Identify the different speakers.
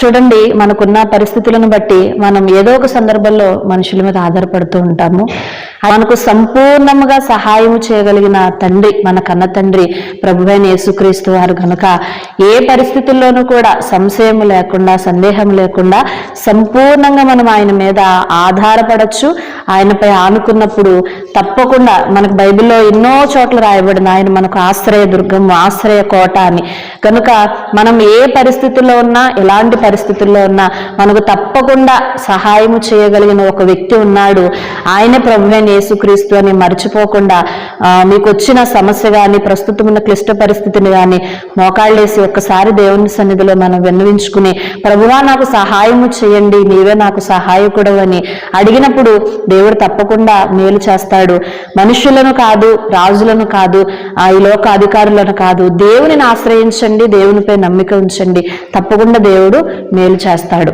Speaker 1: చూడండి మనకున్న పరిస్థితులను బట్టి మనం ఏదో ఒక సందర్భంలో మనుషుల మీద ఆధారపడుతూ ఉంటాము. మనకు సంపూర్ణముగా సహాయం చేయగలిగిన తండ్రి మన కన్న తండ్రి ప్రభువైన యేసుక్రీస్తు వారు కనుక ఏ పరిస్థితుల్లోనూ కూడా సంశయం లేకుండా సందేహం లేకుండా సంపూర్ణంగా మనం ఆయన మీద ఆధారపడచ్చు. ఆయనపై ఆనుకున్నప్పుడు తప్పకుండా మనకు బైబిల్లో ఎన్నో చోట్ల రాయబడింది ఆయన మనకు ఆశ్రయ దుర్గం ఆశ్రయ కోట అని. కనుక మనం ఏ పరిస్థితుల్లో ఉన్నా ఎలాంటి పరిస్థితుల్లో ఉన్నా మనకు తప్పకుండా సహాయము చేయగలిగిన ఒక వ్యక్తి ఉన్నాడు. ఆయన ప్రభువైన యేసుక్రీస్తు అని మర్చిపోకుండా మీకు వచ్చిన సమస్య కానీ ప్రస్తుతం ఉన్న క్లిష్ట పరిస్థితిని కానీ మోకాళ్ళేసి ఒక్కసారి దేవుని సన్నిధిలో మనం విన్నవించుకుని ప్రభువా నాకు సహాయము చేయండి నీవే నాకు సహాయకుడు అని అడిగినప్పుడు దేవుడు తప్పకుండా మేలు చేస్తాడు. మనుషులను కాదు రాజులను కాదు ఆ ఈ లోక అధికారులను కాదు దేవునిని ఆశ్రయించండి దేవునిపై నమ్మిక ఉంచండి. తప్పకుండా దేవుడు మేలు చేస్తాడు.